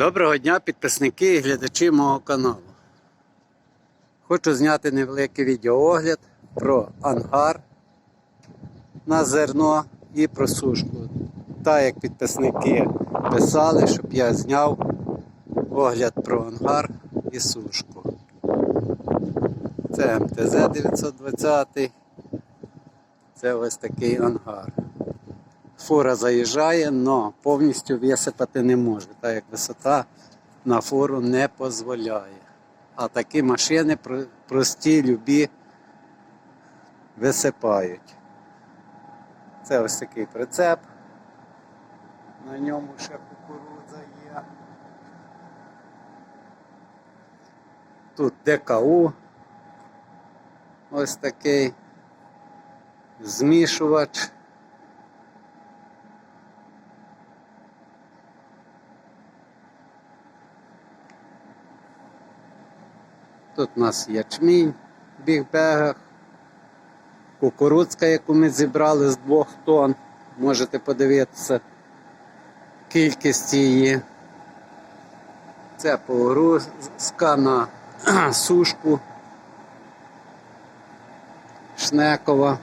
Доброго дня, підписники і глядачі мого каналу. Хочу зняти невеликий відеоогляд про ангар на зерно і про сушку. Так як підписники писали, щоб я зняв огляд про ангар і сушку. Це МТЗ 920. Це ось такий ангар. Фура заїжджає, але повністю висипати не може, так як висота на фуру не дозволяє. А такі машини про- прості, любі висипають. Це ось такий прицеп. На ньому ще кукурудза є. Тут ДКУ. Ось такий змішувач. Тут у нас ячмінь в бігбегах, кукурудзка, яку ми зібрали з двох тонн. Можете подивитися кількість її. Це погрузка на сушку Шнекова.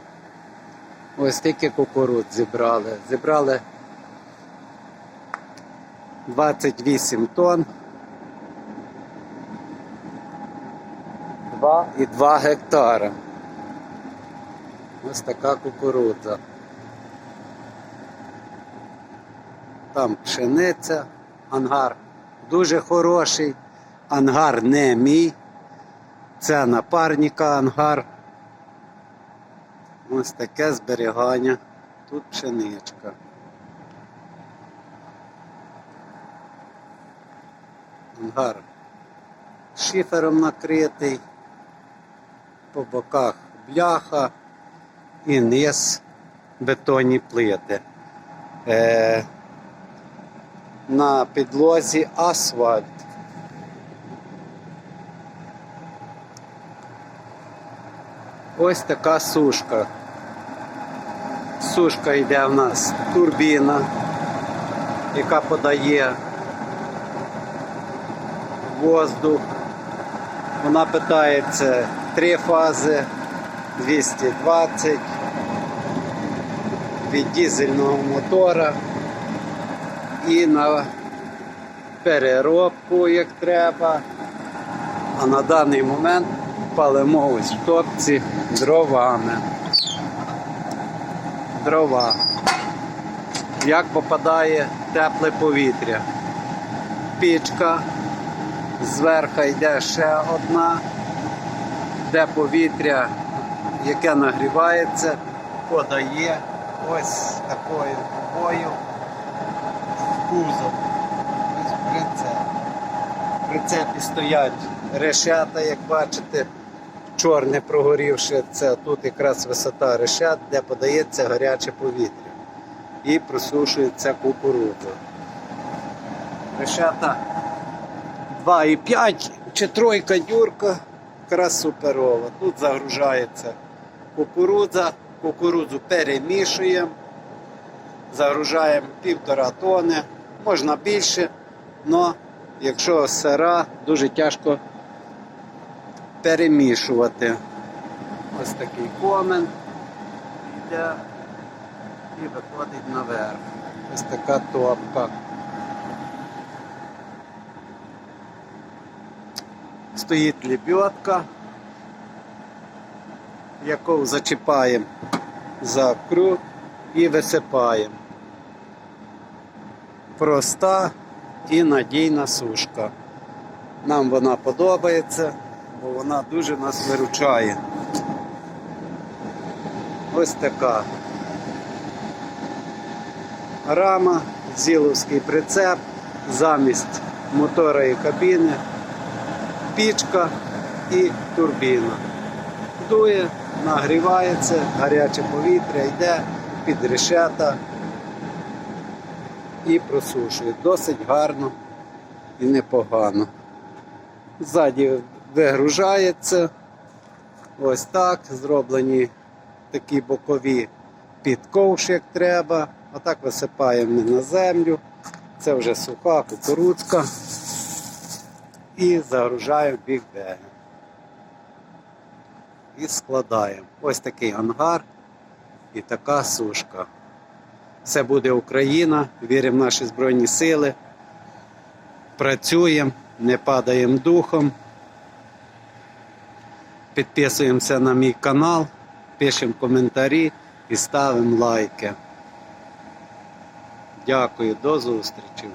Ось тільки кукурудз зібрали. Зібрали 28 тонн. 2,2 гектара. Ось така кукурудза. Там пшениця, ангар дуже хороший, ангар не мій. Це напарника ангар. Ось таке зберігання. Тут пшеничка. Ангар шифером накритий, по боках бляха і низ бетонні плити. Е, на підлозі асфальт. Ось така сушка. Сушка йде в нас турбіна, яка подає воздух. Вона питається три фази 220 від дизельного мотора і на переробку, як треба. А на даний момент палимо ось в топці дровами. Дрова. Як попадає тепле повітря. Пічка, зверху йде ще одна, де повітря, яке нагрівається, подає ось такою трубою в кузов. Ось прицеп. В прицепі стоять решета, як бачите, чорне прогорівше. Це тут якраз висота решет, де подається гаряче повітря. І просушується кукурудза. Решета 2,5 чи тройка дюрка, якраз суперова. Тут загружається кукурудза, кукурудзу перемішуємо, загружаємо півтора тони, можна більше, але якщо сира, дуже тяжко перемішувати. Ось такий комен йде і виходить наверх. Ось така топка. Стоїть лебедка, яку зачіпаємо за круг і висипаємо. Проста і надійна сушка. Нам вона подобається, бо вона дуже нас виручає. Ось така рама, зіловський прицеп, замість мотора і кабіни, пічка і турбіна. Дує, нагрівається, гаряче повітря йде під решета і просушує. Досить гарно і непогано. Ззаді вигружається. Ось так. Зроблені такі бокові під ковш, як треба. Отак висипаємо на землю. Це вже суха кукурудзка. І загружаємо в бігбеги. І складаємо. Ось такий ангар і така сушка. Все буде Україна, віримо в наші Збройні Сили. Працюємо, не падаємо духом. Підписуємося на мій канал, пишемо коментарі і ставимо лайки. Дякую, до зустрічі.